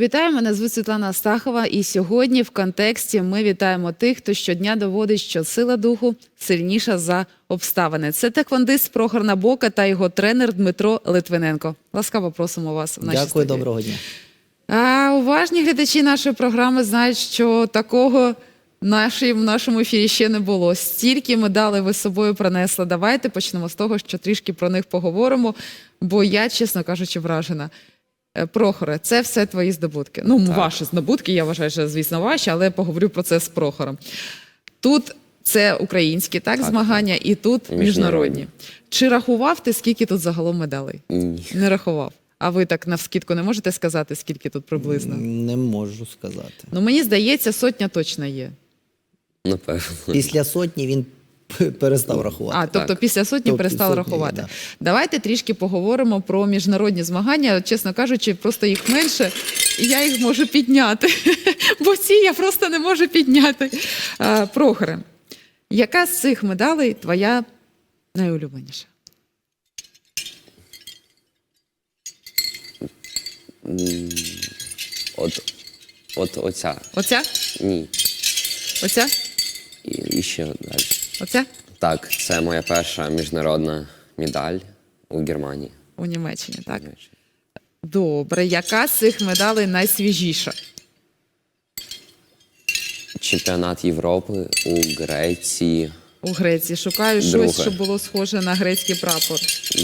Вітаю, мене звуть Світлана Астахова, і сьогодні в контексті ми вітаємо тих, хто щодня доводить, що сила духу сильніша за обставини. Це теквандист Прохор Набока та його тренер Дмитро Литвиненко. Ласкаво просимо вас в нашій Дякую, студії. доброго дня. А, уважні глядачі нашої програми знають, що такого нашій, в нашому ефірі ще не було. Стільки медалей ви з собою принесли. Давайте почнемо з того, що трішки про них поговоримо, бо я, чесно кажучи, вражена. Е, Прохоре, це все твої здобутки. Ну, ваші здобутки, я вважаю, що звісно ваші, але поговорю про це з Прохором. Тут це українські так, змагання, і тут міжнародні. Міжнародні. Чи рахував ти, скільки тут загалом медалей? Ні. Не рахував. А ви так навскідку не можете сказати, скільки тут приблизно? Не можу сказати. Ну мені здається, сотня точно є. Напевно. Після сотні він перестав рахувати. А, тобто після сотні Тобто перестали сотні, рахувати. да. Давайте трішки поговоримо про міжнародні змагання. Чесно кажучи, просто їх менше, і я їх можу підняти. Бо ці я просто не можу підняти. Прохоре, яка з цих медалей твоя найулюбленіша? От, от оця. Оця? Ні. Оця? І, і ще далі. Оця? Так, це моя перша міжнародна медаль у Германії. У Німеччині, так? Добре. Яка з цих медалей найсвіжіша? Чемпіонат Європи у Греції. У Греції шукаю щось, Друге. що було схоже на грецький прапор.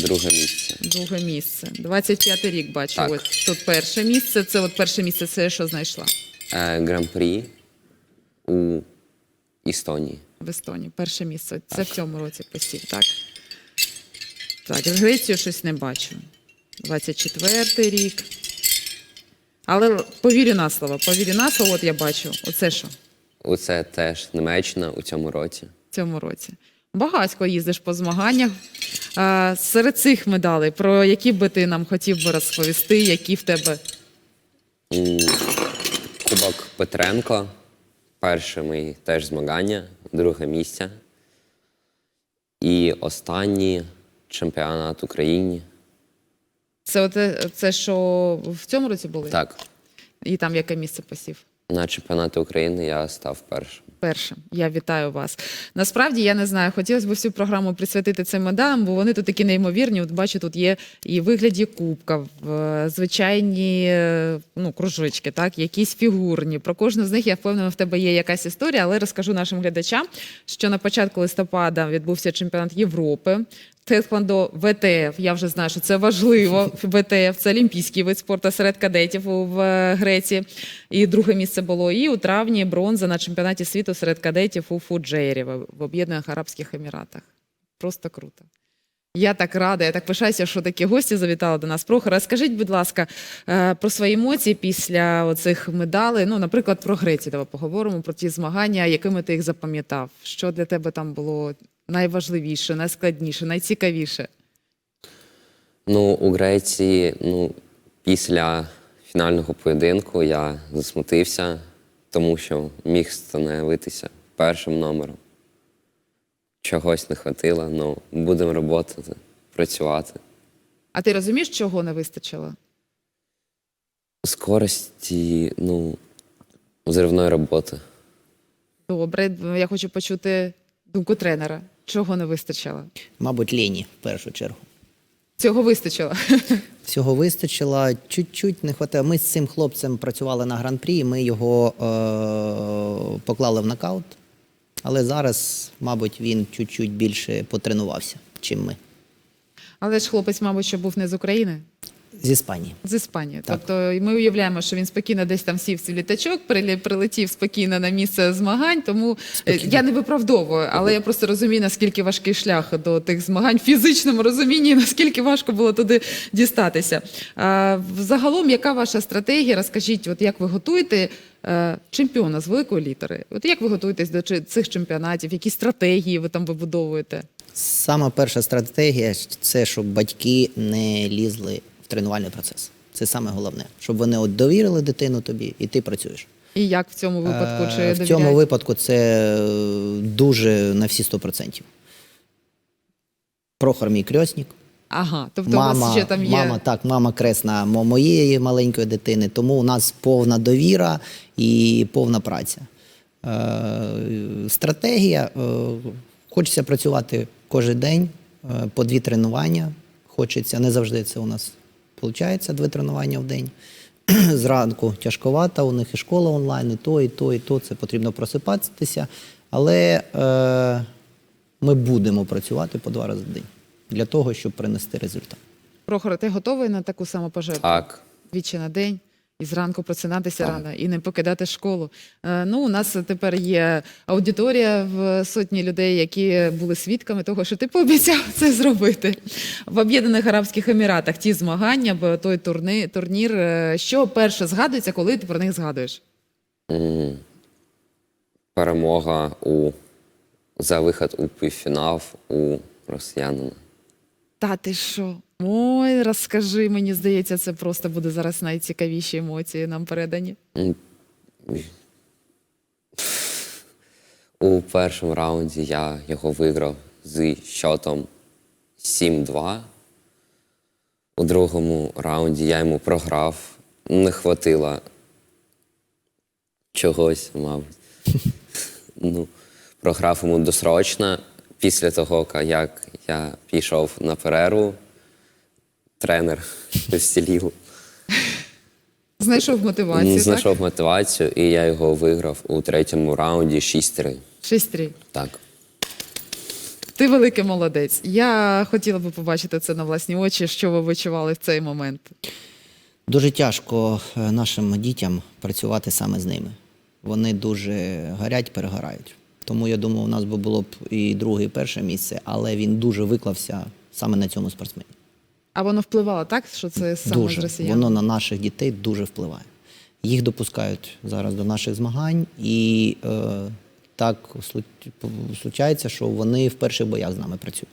Друге місце. Друге місце. 25-й рік бачу. Так. Ось тут перше місце. Це от перше місце, це я що знайшла Е, Гран-прі у Естонії. в Естонії. Перше місце. Це в цьому році посів, так? Так, Грецію щось не бачу. 24-й рік. Але повірю на слово, повірю на слово, от я бачу. Оце що? Оце теж Німеччина у цьому році. в цьому році. Багатько їздиш по змаганнях. А, серед цих медалей, про які би ти нам хотів би розповісти, які в тебе Кубок Петренко. Перше мої теж змагання, друге місце. І останній чемпіонат України. це, оте, це що в цьому році були? Так, І там яке місце посів? На чемпіонаті України я став першим. Першим. Я вітаю вас. Насправді я не знаю, хотілося б всю програму присвятити цим медалям, бо вони тут такі неймовірні. От бачу, тут є і вигляді кубка, е, звичайні е, ну, кружочки, так, якісь фігурні. Про кожну з них я впевнена, в тебе є якась історія, але розкажу нашим глядачам, що на початку листопада відбувся чемпіонат Європи. Тхеквондо ВТФ, я вже знаю, що це важливо. ВТФ це олімпійський вид спорту серед кадетів в е, Греції. І друге місце було. І у травні бронза на чемпіонаті світу серед кадетів у Фуджейрі в Об'єднаних Арабських Еміратах. Просто круто. Я так рада, я так пишаюся, що такі гості завітали до нас. Прохора, скажіть, будь ласка, е, про свої емоції після оцих медалей. Ну, наприклад, про Грецію. Давай поговоримо про ті змагання, якими ти їх запам'ятав. Що для тебе там було найважливіше, найскладніше, найцікавіше? Ну, у Греції, ну, після фінального поєдинку я засмутився, тому що міг становитися першим номером. Чогось не хватило, ну будемо роботи, працювати. А ти розумієш, чого не вистачило? Скорості, ну, взривної роботи. Добре, я хочу почути думку тренера. Чого не вистачило? Мабуть, лені в першу чергу. Цього вистачило. Всього вистачило, чуть-чуть не вистачило. Ми з цим хлопцем працювали на гран-прі, ми його е- поклали в нокаут. Але зараз, мабуть, він чуть-чуть більше потренувався, чим ми. Але ж хлопець, мабуть, що був не з України. З Іспанії. З Іспанії. Так. Тобто ми уявляємо, що він спокійно десь там сів в літачок, прилетів спокійно на місце змагань. Тому е, я не виправдовую, але я просто розумію, наскільки важкий шлях до тих змагань в фізичному розумінні, наскільки важко було туди дістатися. А, Загалом, яка ваша стратегія? Розкажіть, от як ви готуєте е, чемпіона з великої літери? От як ви готуєтесь до цих чемпіонатів? Які стратегії ви там вибудовуєте? Сама перша стратегія це щоб батьки не лізли в тренувальний процес. Це саме головне, щоб вони от довірили дитину тобі, і ти працюєш. І як в цьому випадку? Чи Е, в цьому випадку це е, дуже на всі 100%. Прохор мій крьосник. Ага, тобто у вас ще там є. Мама, так, мама кресна моєї маленької дитини, тому у нас повна довіра і повна праця. Е, стратегія. Е, хочеться працювати кожен день, е, по дві тренування. Хочеться, не завжди це у нас виходить, два тренування в день. Зранку тяжковато, у них і школа онлайн, і то, і то, і то. Це потрібно просипатися. Але е, ми будемо працювати по два рази в день для того, щоб принести результат. Прохор, ти готовий на таку саму пожертву? Так, Двічі на день. І зранку просинатися рано і не покидати школу. Е, ну, у нас тепер є аудиторія в сотні людей, які були свідками того, що ти пообіцяв це зробити. В Об'єднаних Арабських Еміратах ті змагання, бо той турни, турнір. е, Що перше згадується, коли ти про них згадуєш? перемога у за вихід у півфінал у росіянина. Та ти що? Ой, розкажи, мені здається, це просто буде зараз найцікавіші емоції нам передані. У першому раунді я його виграв з счетом 7-2. У другому раунді я йому програв. Не хватило чогось, мабуть. ну, програв йому досрочно. Після того, як я пішов на перерву, тренер встілів. Знайшов мотивацію, Знайшов мотивацію, і я його виграв у третьому раунді 6-3. так? 6-3. Так. Ти великий молодець. Я хотіла би побачити це на власні очі, що ви відчували в цей момент. Дуже тяжко е, нашим дітям працювати саме з ними. Вони дуже горять, перегорають. Тому я думаю, у нас би було б і друге, і перше місце, але він дуже виклався саме на цьому спортсмені. А воно впливало, так? Що це саме з росіян? воно на наших дітей дуже впливає. Їх допускають зараз до наших змагань, і е, так случається, що вони в перших боях з нами працюють.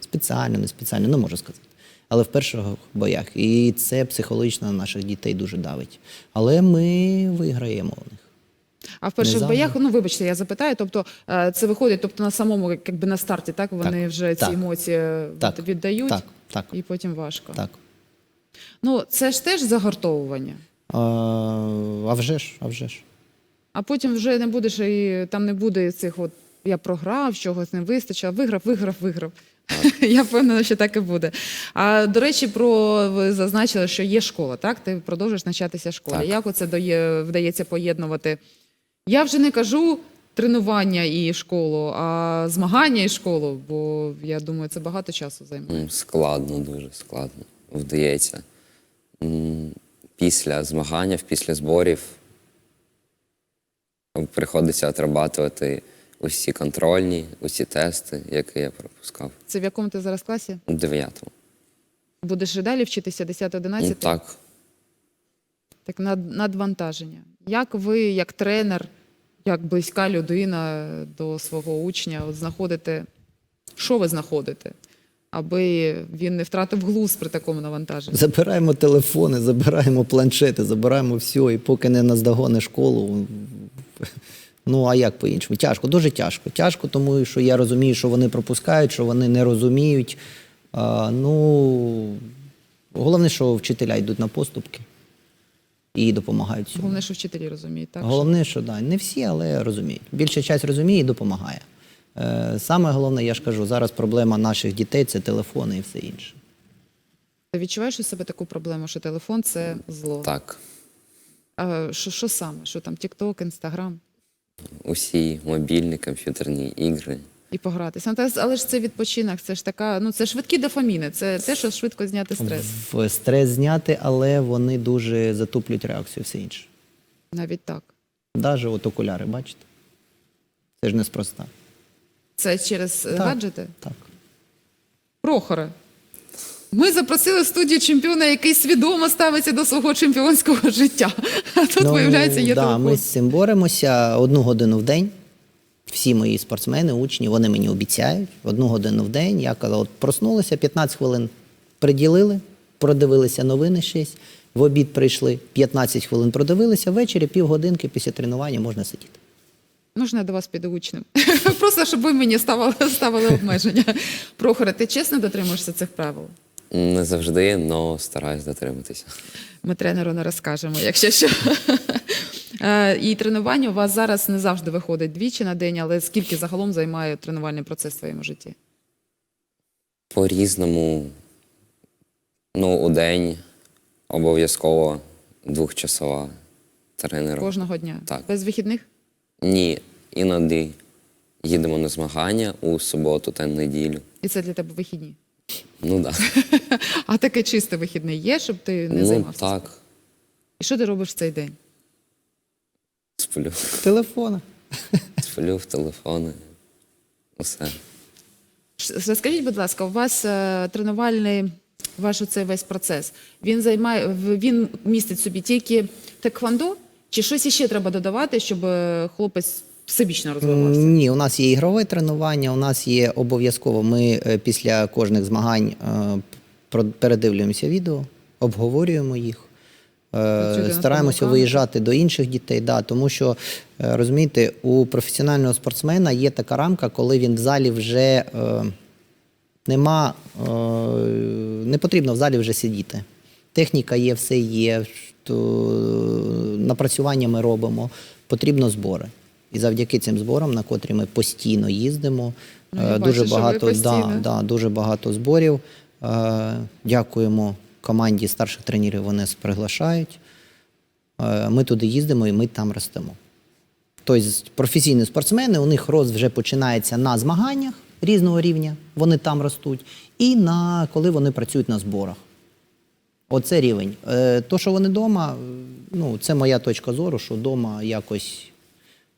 Спеціально, не спеціально, не можу сказати. Але в перших боях. І це психологічно на наших дітей дуже давить. Але ми виграємо у них. А в перших завжди. боях, ну вибачте, я запитаю. Тобто е, це виходить, тобто на самому, якби на старті, так вони Так, вже ці так. емоції Так, віддають, так, так. і потім важко. Так. Ну це ж теж загортовування. А, а вже ж, а вже ж. А потім вже не будеш і там не буде цих от я програв, чогось не вистачило, виграв, виграв, виграв. Я впевнена, що так і буде. А до речі, про ви зазначили, що є школа, так? Ти продовжуєш навчатися в школі. Так. Як оце дає, вдається поєднувати? Я вже не кажу тренування і школу, а змагання і школу, бо я думаю, це багато часу займає. Складно, дуже складно. Вдається. Після змагань, після зборів приходиться отрабатувати усі контрольні, усі тести, які я пропускав Це в якому ти зараз класі? у дев'ятому. Будеш і далі вчитися 10-11? Ну, так, Так над, надвантаження. Як ви, як тренер, як близька людина до свого учня, от знаходите, що ви знаходите, аби він не втратив глузд при такому навантаженні? Забираємо телефони, забираємо планшети, забираємо все, і поки не наздогони школу. Ну, а як по-іншому? Тяжко, дуже тяжко. Тяжко, тому що я розумію, що вони пропускають, що вони не розуміють. А, ну, головне, що вчителя йдуть на поступки і допомагають цьому. Головне, що вчителі розуміють, так? Головне, що да, не всі, але розуміють. Більша часть розуміє і допомагає. Е, саме головне, я ж кажу, зараз проблема наших дітей це телефони і все інше. Ти відчуваєш у себе таку проблему, що телефон це зло? так. А що, що саме? Що там, TikTok, Instagram? Усі мобільні комп'ютерні ігри. І погратися. Ну, але ж це відпочинок, це ж така, ну це швидкі дофаміни, це те, що швидко зняти стрес. В стрес зняти, але вони дуже затуплюють реакцію, все інше. Навіть так. Навіть от окуляри, бачите? Це ж неспроста. Це через е, Так. гаджети? Так. Прохоре. Ми запросили в студію чемпіона, який свідомо ставиться до свого чемпіонського життя. А тут, виявляється, є Ну, да, ми з цим боремося одну годину в день. Всі мої спортсмени, учні, вони мені обіцяють одну годину в день. Я казав, от проснулися, 15 хвилин приділили, продивилися новини 6, в обід прийшли, 15 хвилин продивилися, ввечері півгодинки після тренування можна сидіти. Можна до вас піду учнем? Просто щоб ви мені ставили, ставили обмеження. Прохоре, ти чесно дотримуєшся цих правил? Не завжди, але стараюсь дотриматися. Ми тренеру не розкажемо, якщо що. Е, І тренування у вас зараз не завжди виходить двічі на день, але скільки загалом займає тренувальний процес в твоєму житті? По-різному, ну, у день обов'язково двохчасова тренера. Кожного дня? Так. Без вихідних? Ні, іноді їдемо на змагання у суботу та неділю. І це для тебе вихідні? Ну так. Да. А таке чисте вихідне є, щоб ти не ну займався? так, І що ти робиш в цей день? Сплю. Телефона. Сплю в телефони. Усе. Розкажіть, будь ласка, у вас е, тренувальний ваш оцей весь процес. Він займає в- він містить в собі тільки теквондо, чи щось іще треба додавати, щоб е, хлопець всебічно розвивався? Ні, у нас є ігрове тренування, у нас є обов'язково. Ми е, після кожних змагань е, про- передивлюємося відео, обговорюємо їх. Е, Стараємося виїжджати до інших дітей, да, тому що е, розумієте, у професіонального спортсмена є така рамка, коли він в залі вже е, нема, е, не потрібно в залі вже сидіти. Техніка є, все є, то напрацювання ми робимо, потрібно збори. І завдяки цим зборам, на котрі ми постійно їздимо, Ну, бачу, дуже що багато, да, да, дуже багато зборів. Е, Дякуємо команді старших тренерів, вони нас приглашають. Е, Ми туди їздимо і ми там ростемо. Тобто професійні спортсмени, у них рост вже починається на змаганнях різного рівня, вони там ростуть, і на коли вони працюють на зборах. Оце рівень. Е, То, що вони вдома, ну, це моя точка зору, що вдома якось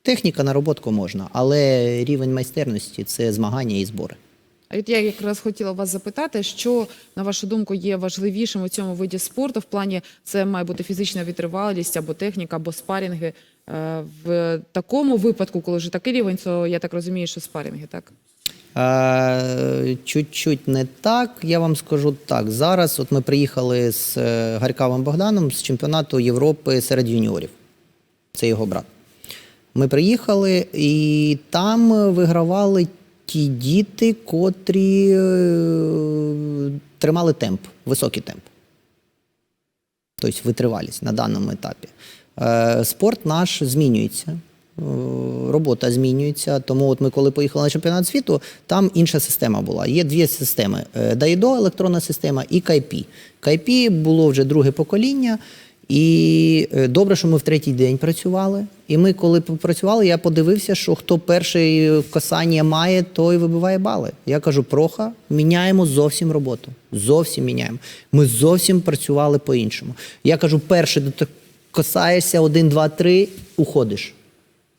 техніка нароботку можна, але рівень майстерності це змагання і збори. А от я якраз хотіла вас запитати, що на вашу думку є важливішим у цьому виді спорту? В плані це має бути фізична витривалість або техніка, або спарінги. Е, В такому випадку, коли вже такий рівень, то я так розумію, що спарінги, так? Е, Чуть-чуть не так. Я вам скажу так. Зараз от ми приїхали з е, Гарькавим Богданом з чемпіонату Європи серед юніорів. Це його брат. Ми приїхали і там вигравали ті діти, котрі е, тримали темп, високий темп. Тобто витривалість на даному етапі. Е, Спорт наш змінюється. е, Робота змінюється. Тому от ми, коли поїхали на чемпіонат світу, там інша система була. Є дві системи: Дайдо, електронна система і Кайпі. Кайпі було вже друге покоління. І добре, що ми в третій день працювали. І ми, коли попрацювали, я подивився, що хто перший касання має, той вибиває бали. Я кажу, проха, міняємо зовсім роботу. Зовсім міняємо. Ми зовсім працювали по-іншому. Я кажу, перший до касаєшся, один, два, три, уходиш.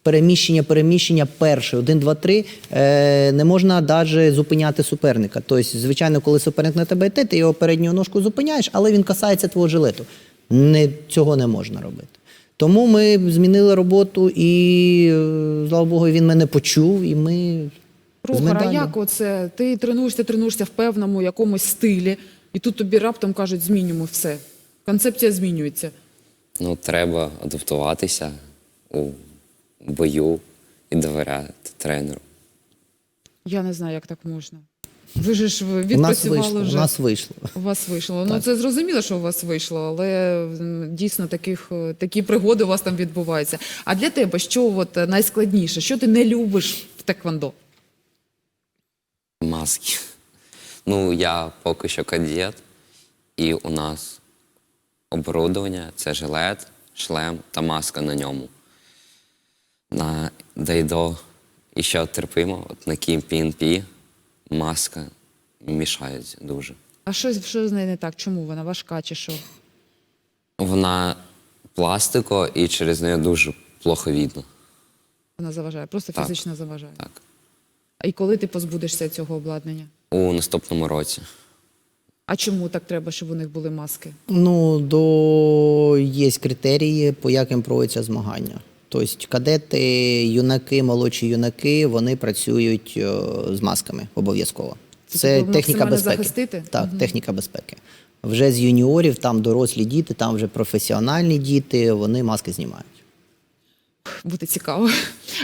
Переміщення, переміщення перше, один, два, три. Е, не можна навіть зупиняти суперника. Тобто, звичайно, коли суперник на тебе йде, ти його передню ножку зупиняєш, але він касається твого жилету. Не, цього не можна робити. Тому ми змінили роботу, і, е, слава Богу, він мене почув, і ми. з а як оце? Ти тренуєшся, тренуєшся в певному якомусь стилі, і тут тобі раптом кажуть, змінюємо все. Концепція змінюється. Ну, треба адаптуватися у бою і довіряти тренеру. Я не знаю, як так можна. Ви ж ж У нас відпрацювали вийшло. вже. У нас вийшло. У вас вийшло. Ну це зрозуміло, що у вас вийшло, але дійсно таких е, такі пригоди у вас там відбуваються. А для тебе що от найскладніше? Що ти не любиш в теквондо? Маски. Ну, я поки що кадет, і у нас оборудовання це жилет, шлем та маска на ньому. На Дайдо і ще терпимо, от на Кім PNP маска мішають дуже. А що, що з нею не так? Чому вона важка чи що? Вона пластико і через неї дуже плохо видно. Вона заважає, просто Так. фізично заважає. Так. І коли ти позбудешся цього обладнання? У наступному році. А чому так треба, щоб у них були маски? Ну, до є критерії, по яким проводяться змагання. Тобто кадети, юнаки, молодші юнаки, вони працюють е, з масками обов'язково. Це Це тобто техніка безпеки. захистити? Так, техніка безпеки. Вже з юніорів, там дорослі діти, там вже професіональні діти, вони маски знімають. Буде цікаво.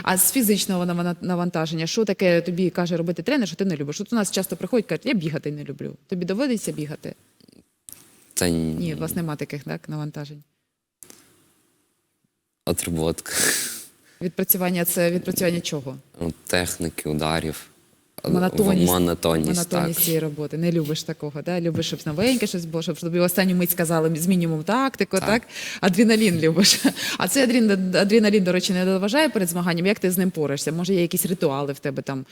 А з фізичного навантаження, що таке тобі каже робити тренер, що ти не любиш? От у нас часто приходять, кажуть, я бігати не люблю. Тобі доводиться бігати? Та Ні, у вас нема таких так, навантажень. Отработка. Відпрацювання це відпрацювання чого? Ну, Техніки, ударів. Монотонність, Монотонність, монотонність так. цієї роботи. Не любиш такого, да? любиш, щоб новеньке щось було, щоб тобі в останню мить сказали з мінімум тактику, так. Так. Адреналін любиш. А цей адреналін, адреналін, до речі, не доважає перед змаганням. Як ти з ним порешся? Може, є якісь ритуали в тебе там,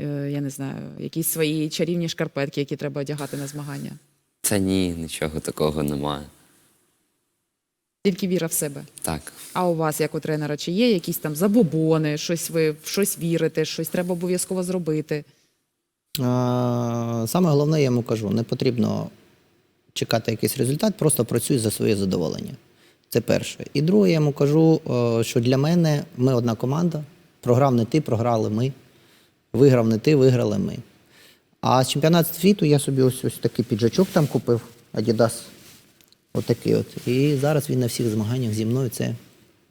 е, я не знаю, якісь свої чарівні шкарпетки, які треба одягати на змагання? Та ні, нічого такого немає. Тільки віра в себе. Так. А у вас, як у тренера, чи є якісь там забобони, щось ви в щось вірите, щось треба обов'язково зробити? А, Саме головне, я йому кажу, не потрібно чекати якийсь результат, просто працюй за своє задоволення. Це перше. І друге, я йому кажу, е, що для мене ми одна команда. Програв не ти, програли ми. Виграв не ти, виграли ми. А з чемпіонату світу я собі ось, ось такий піджачок там купив, Adidas. Отакий от. І зараз він на всіх змаганнях зі мною. Це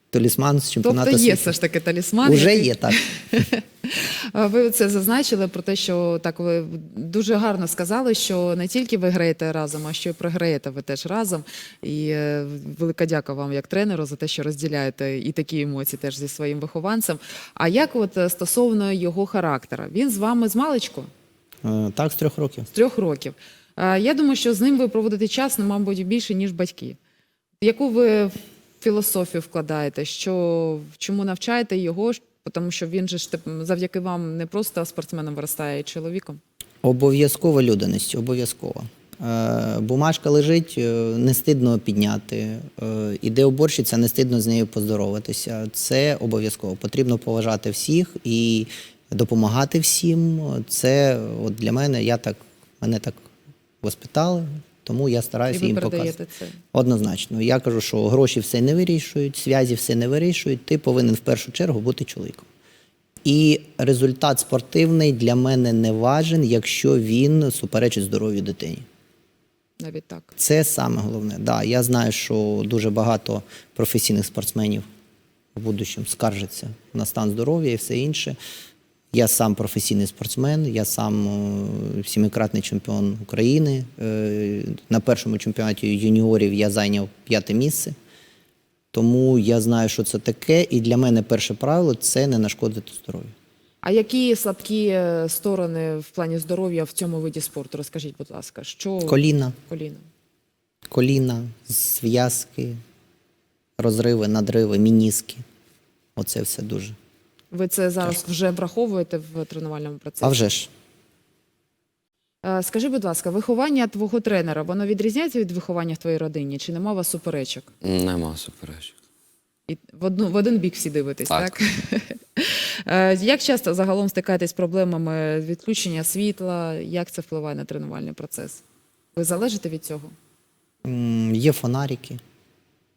талісман з чемпіонату Тобто є світу. все ж таки талісман. Уже який- є так. Ви це зазначили про те, що так ви дуже гарно сказали, що не тільки ви граєте разом, а що й програєте ви теж разом. І е, велика дяка вам як тренеру за те, що розділяєте і такі емоції теж зі своїм вихованцем. А як от е, стосовно його характера? Він з вами з маличку? Е, Так, з трьох років. з трьох років. Е, Я думаю, що з ним ви проводите час, ну, мабуть, більше, ніж батьки. Яку ви філософію вкладаєте? Що, чому навчаєте його? Тому що він же ж завдяки вам не просто спортсменом виростає, а чоловіком. Обов'язково людяність, обов'язково. Е, бумажка лежить, е, не стидно підняти. Іде уборщиця, не стидно з нею поздороватися. Це обов'язково. Потрібно поважати всіх і допомагати всім. Це от для мене, я так, мене так воспитали, тому я стараюся їм показати. це. Однозначно. Я кажу, що гроші все не вирішують, зв'язі все не вирішують. Ти повинен в першу чергу бути чоловіком. І результат спортивний для мене не важен, якщо він суперечить здоров'ю дитині. Навіть так. Це саме головне. Да, я знаю, що дуже багато професійних спортсменів в будущому скаржаться на стан здоров'я і все інше. Я сам професійний спортсмен, я сам е, сімикратний чемпіон України. Е, На першому чемпіонаті юніорів я зайняв п'яте місце. Тому я знаю, що це таке, і для мене перше правило це не нашкодити здоров'ю. А які слабкі е, сторони в плані здоров'я в цьому виді спорту? Розкажіть, будь ласка, що Коліна, коліна? коліна, зв'язки, розриви, надриви, мініски. Оце все дуже. Ви це зараз вже враховуєте в тренувальному процесі? А вже ж. Е, Скажи, будь ласка, виховання твого тренера, воно відрізняється від виховання в твоїй родині? Чи нема у вас суперечок? Нема суперечок. І в, одну, в один бік всі дивитесь, так? Так. Е, Як часто загалом стикаєтесь з проблемами відключення світла? Як це впливає на тренувальний процес? Ви залежите від цього? М, Є фонарики.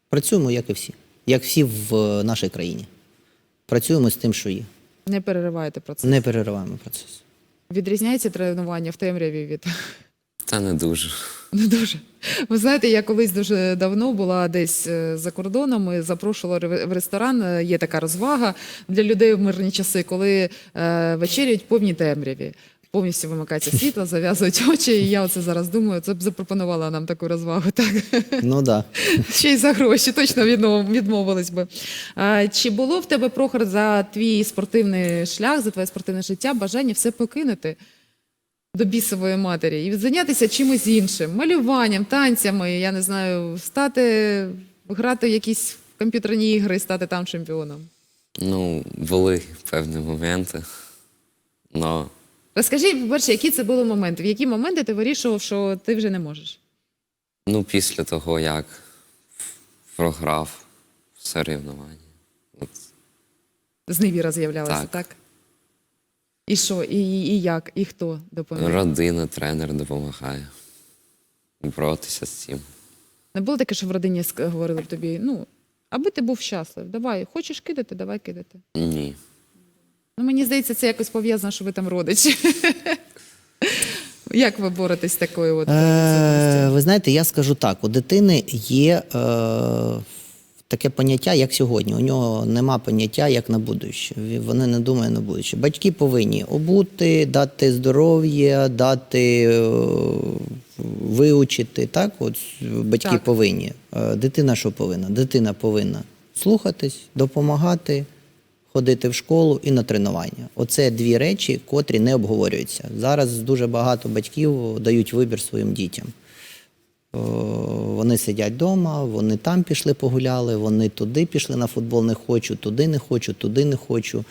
Працюємо, як і всі. Як всі в е, нашій країні. Працюємо з тим, що є. Не перериваєте процес? Не перериваємо процес. Відрізняється тренування в темряві від Та не дуже. Не дуже. Ви знаєте, я колись дуже давно була десь е, за кордоном і запрошувала в ресторан. Е, Є така розвага для людей в мирні часи, коли е, вечеряють повні темряві. Повністю вимикається світло, зав'язують очі. І я оце зараз думаю, це б запропонувала нам таку розвагу. Так Ну так. Да. ще й за гроші, точно відмовились би. А, чи було в тебе Прохор за твій спортивний шлях, за твоє спортивне життя бажання все покинути? До бісової матері і зайнятися чимось іншим, малюванням, танцями, я не знаю, стати, грати в якісь комп'ютерні ігри і стати там чемпіоном. Ну, були певні моменти. Но Розкажи, по-перше, які це були моменти? В які моменти ти вирішував, що ти вже не можеш? ну, після того, як програв в соревнованні. От, Зневіра з'являлася, так. Так. І що, і, і як, і хто допоміг? родина, тренер допомагає боротися з цим. Не було таке, що в родині говорили тобі, ну, аби ти був щаслив, давай, хочеш кидати, давай кидати. Ні. Ну, мені здається, це якось пов'язано, що ви там родичі. Як ви боретесь з такою от Е, ви знаєте, я скажу так: у дитини є е, таке поняття, як сьогодні. У нього нема поняття як на будуще. Вони не думають на будуще. Батьки повинні обути, дати здоров'я, дати е, виучити. Так, от батьки Так. повинні. Е, Дитина що повинна? Дитина повинна слухатись, допомагати, ходити в школу і на тренування. Оце дві речі, котрі не обговорюються. Зараз дуже багато батьків дають вибір своїм дітям. Вони сидять вдома, вони там пішли погуляли, вони туди пішли на футбол, не хочу, туди не хочу, туди не хочу.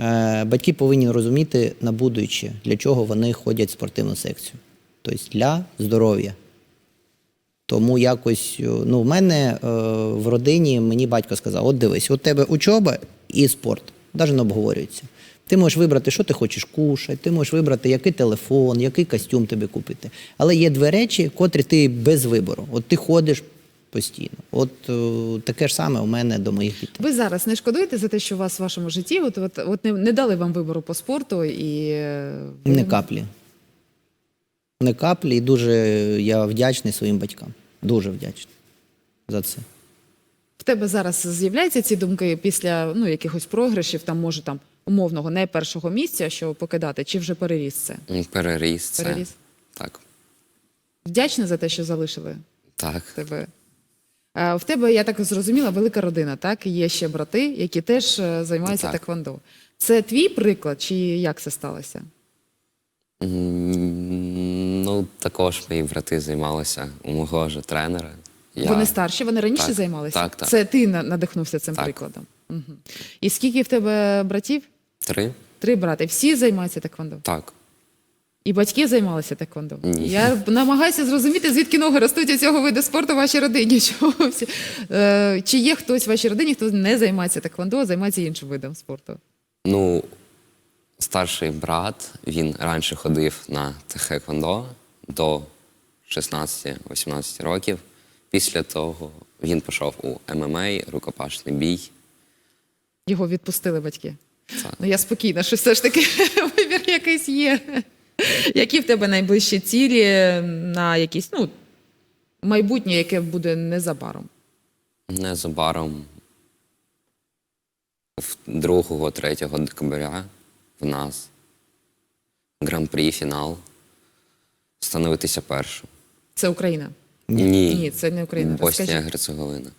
Е, Батьки повинні розуміти на будуюче, для чого вони ходять в спортивну секцію. Тобто для здоров'я. Тому якось, е, ну, в мене е, в родині мені батько сказав: от дивись, у тебе учоба і спорт, навіть не обговорюється. Ти можеш вибрати, що ти хочеш кушати, ти можеш вибрати, який телефон, який костюм тобі купити. Але є дві речі, котрі ти без вибору. От ти ходиш постійно. От е, таке ж саме у мене до моїх дітей. Ви зараз не шкодуєте за те, що у вас в вашому житті от, от, от не, не дали вам вибору по спорту і е, Не каплі. Не каплі, і дуже я вдячний своїм батькам. Дуже вдячний за це. Тебе зараз з'являються ці думки після ну якихось програшів, там може там умовного не першого місця, що покидати, чи вже переріс це? Переріс це. Переріс. Так. Вдячна за те, що залишили Так. тебе. А, в тебе, я так зрозуміла, велика родина, так? Є ще брати, які теж е, займаються Так. теквондо. Це твій приклад, чи як це сталося? Ну, також мої брати займалися у мого ж тренера. Я... Вони старші, вони раніше Так, займалися? так, так. Це ти надихнувся цим Так. прикладом. Угу. І скільки в тебе братів? Три? Три брати. Всі займаються теквондо? Так. І батьки займалися теквондо? Ні. Я намагаюся зрозуміти, звідки ноги ростуть у цього виду спорту в вашій родині. Е, чи є хтось в вашій родині, хто не займається теквондо, а займається іншим видом спорту? Ну, старший брат, він раніше ходив на тхеквондо до 16-18 років. Після того він пішов у ММА, рукопашний бій. Його відпустили батьки. Так. Ну я спокійна, що все ж таки вибір якийсь є. Які в тебе найближчі цілі на якісь, ну, майбутнє, яке буде незабаром? Незабаром в 2-3 декабря в нас гран-прі фінал. Становитися першим. Це Україна. Ні, Ні, це не Україна. Боснія. Герцеговина.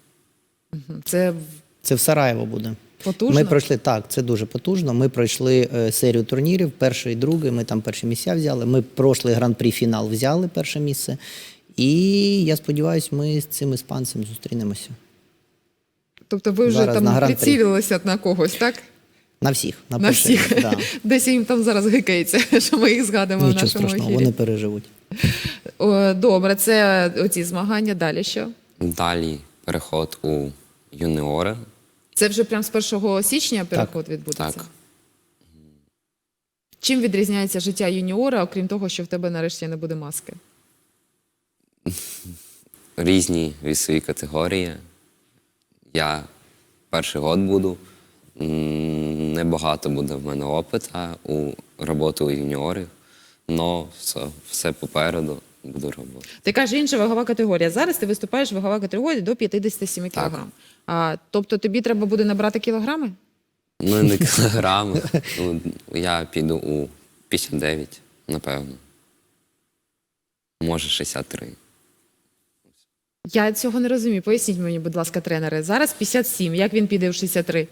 Це Це в Сараєво буде. потужно. Ми пройшли так, це дуже потужно. Ми пройшли е, серію турнірів, перший, другий. Ми там перші місця взяли. Ми пройшли гран-прі фінал, взяли перше місце. І я сподіваюся, ми з цим іспанцем зустрінемося. Тобто ви вже Зараз на там Гран-прі. прицілилися на когось, так? На всіх. На, На перше всіх. місце, Да. Десь їм там зараз гикається, що ми їх згадуємо в Нічого нашому страшного, ефірі. вони переживуть. О, Добре, це оці змагання. Далі що? Далі переход у юніори. Це вже прямо з 1 січня переход відбудеться? Так. Чим відрізняється життя юніора, окрім того, що в тебе нарешті не буде маски? Різні вісові категорії. Я перший год буду. Небагато буде в мене опита у роботи у юніорів, але все, все попереду буду робити. Ти кажеш, інша вагова категорія. Зараз ти виступаєш вагова категорія до 57 Так. кг. А, тобто тобі треба буде набрати кілограми? Ну, не кілограми. Ну, я піду у 59, напевно. Може, 63. Я цього не розумію. Поясніть мені, будь ласка, тренери. Зараз 57. Як він піде в 63?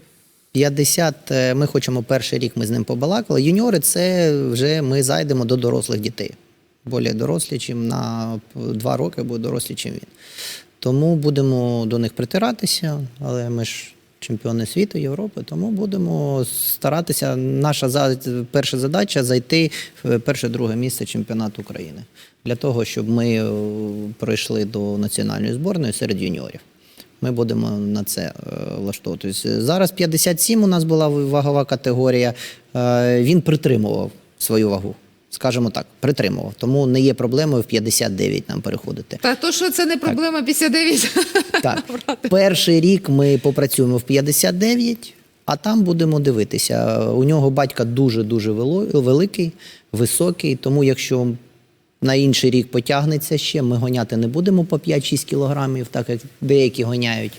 50, е, ми хочемо перший рік, ми з ним побалакали. Юніори це вже ми зайдемо до дорослих дітей. Більш дорослі, чим на два роки, або дорослі, чим він. Тому будемо до них притиратися, але ми ж чемпіони світу, Європи, тому будемо старатися. Наша перша задача зайти в перше-друге місце чемпіонату України для того, щоб ми е, пройшли до національної зборної серед юніорів. Ми будемо на це е, влаштовувати. Тобто Зараз 57 у нас була вагова категорія. Е, Він притримував свою вагу. Скажімо так, притримував. Тому не є проблемою в 59 нам переходити. Та то, що це не проблема 59. Так, перший рік ми попрацюємо в 59, а там будемо дивитися. У нього батька дуже-дуже вело- великий, високий, тому якщо на інший рік потягнеться ще, ми гоняти не будемо по 5-6 кілограмів, так як деякі гоняють.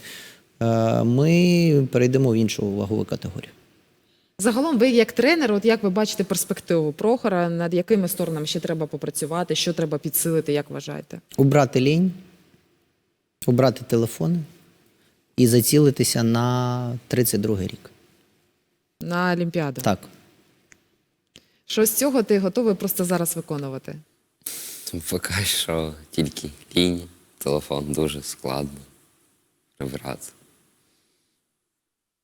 е, ми перейдемо в іншу вагову категорію. Загалом, ви як тренер, от як ви бачите перспективу Прохора, над якими сторонами ще треба попрацювати, що треба підсилити, як вважаєте? Убрати лінь, убрати телефони і зацілитися на 32 рік. На Олімпіаду. Так. Що з цього ти готовий просто зараз виконувати? Поки що тільки лінії, телефон дуже складно прибирати.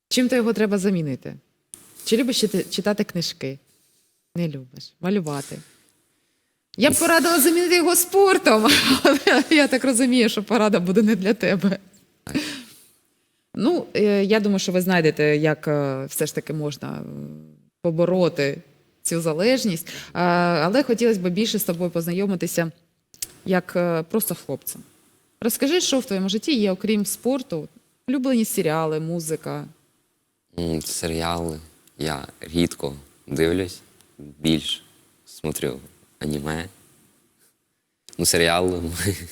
Чим то його треба замінити? Чи любиш читати книжки? Не любиш. Малювати. Я б порадила замінити його спортом, але я так розумію, що порада буде не для тебе. Ну, е, я думаю, що ви знайдете, як е, все ж таки можна е, побороти цю залежність. Але хотілося б більше з тобою познайомитися як е, просто хлопцем. Розкажи, що в твоєму житті є, окрім спорту, улюблені серіали, музика. Серіали я рідко дивлюсь, більш смотрю аніме. Ну, серіал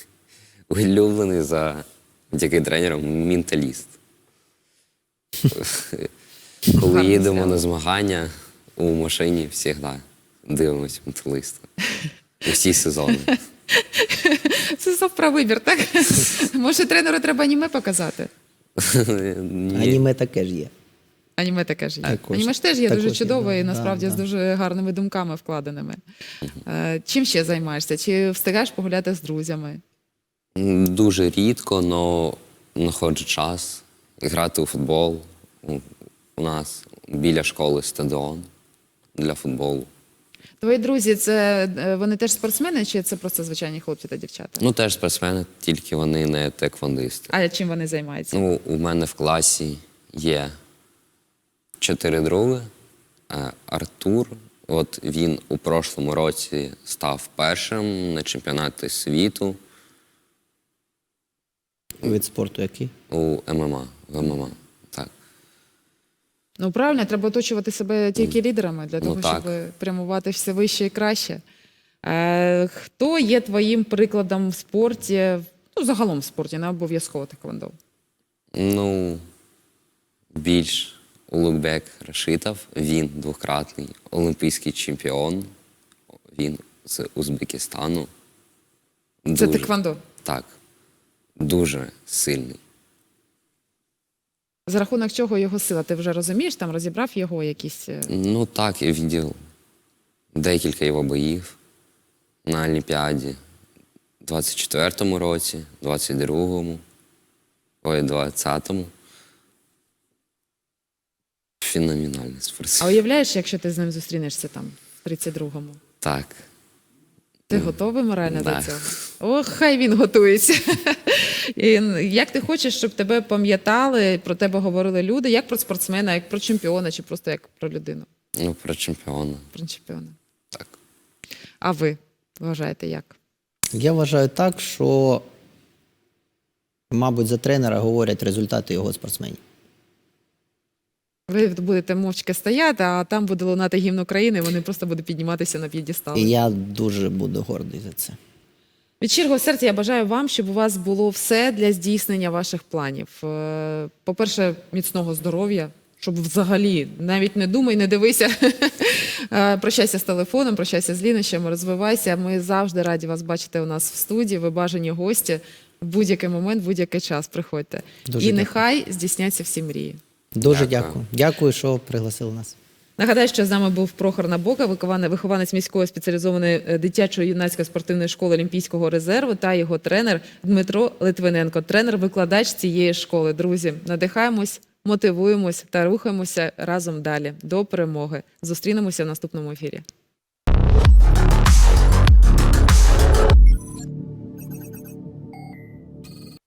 улюблений за завдяки тренером менталіст. Коли їдемо на змагання у машині, завжди дивимося менталіста. Усі сезони. Це завпра вибір, так? Може, тренеру треба аніме показати? Аніме таке ж є. Аніме таке ж є. Також- Аніме ж теж є також дуже є, чудове і да, насправді да, з дуже гарними думками вкладеними. Е, Чим ще займаєшся? Чи встигаєш погуляти з друзями? Дуже рідко, але знаходжу час грати у футбол. У нас біля школи стадіон для футболу. Твої друзі, це е, вони теж спортсмени, чи це просто звичайні хлопці та дівчата? Ну, теж спортсмени, тільки вони не теквондисти. А чим вони займаються? Ну, у мене в класі є чотири други. Е, Артур, от він у прошлому році став першим на чемпіонаті світу Від спорту який? у ММА. В ММА. Ну правильно, треба оточувати себе тільки лідерами для Ну, того, так. щоб прямувати все вище і краще. Е, хто є твоїм прикладом в спорті? Ну, загалом в спорті, не обов'язково теквондо. Ну, більш Улугбек Рашитов, він двократний олімпійський чемпіон. Він з Узбекистану. Це Дуже- теквондо. Так. Дуже сильний. За рахунок чого його сила? Ти вже розумієш, там розібрав його якісь. е, Ну так, я бачив декілька його боїв на Олімпіаді. У 24-му році, 22-му, ой, 20-му. Феноменальний А уявляєш, якщо ти з ним зустрінешся там в 32-му? Так. Ти готовий морально да. до цього? Ох, хай він готується. І як ти хочеш, щоб тебе пам'ятали, про тебе говорили люди, як про спортсмена, як про чемпіона, чи просто як про людину? Ну, про чемпіона. Про чемпіона. Так. А ви вважаєте як? Я вважаю так, що, мабуть, за тренера говорять результати його спортсменів. Ви будете мовчки стояти, а там буде лунати гімн України, вони просто будуть підніматися на п'єдестал. І я дуже буду гордий за це. Від щирого серця я бажаю вам, щоб у вас було все для здійснення ваших планів. Е, По-перше, міцного здоров'я, щоб взагалі навіть не думай, не дивися. Е, Прощайся з телефоном, прощайся з лінощами, розвивайся. Ми завжди раді вас бачити у нас в студії. Ви бажані гості. В будь-який момент, будь-який час приходьте. Дуже І дякую. нехай здійсняться всі мрії. Дуже Дякую. дякую. Дякую, що пригласили нас. Нагадаю, що з нами був Прохор Набока, вихованець- міської спеціалізованої е, дитячої юнацької спортивної школи Олімпійського резерву та його тренер Дмитро Литвиненко, тренер-викладач цієї школи. Друзі, надихаємось, мотивуємось та рухаємося разом далі до перемоги. Зустрінемося в наступному ефірі.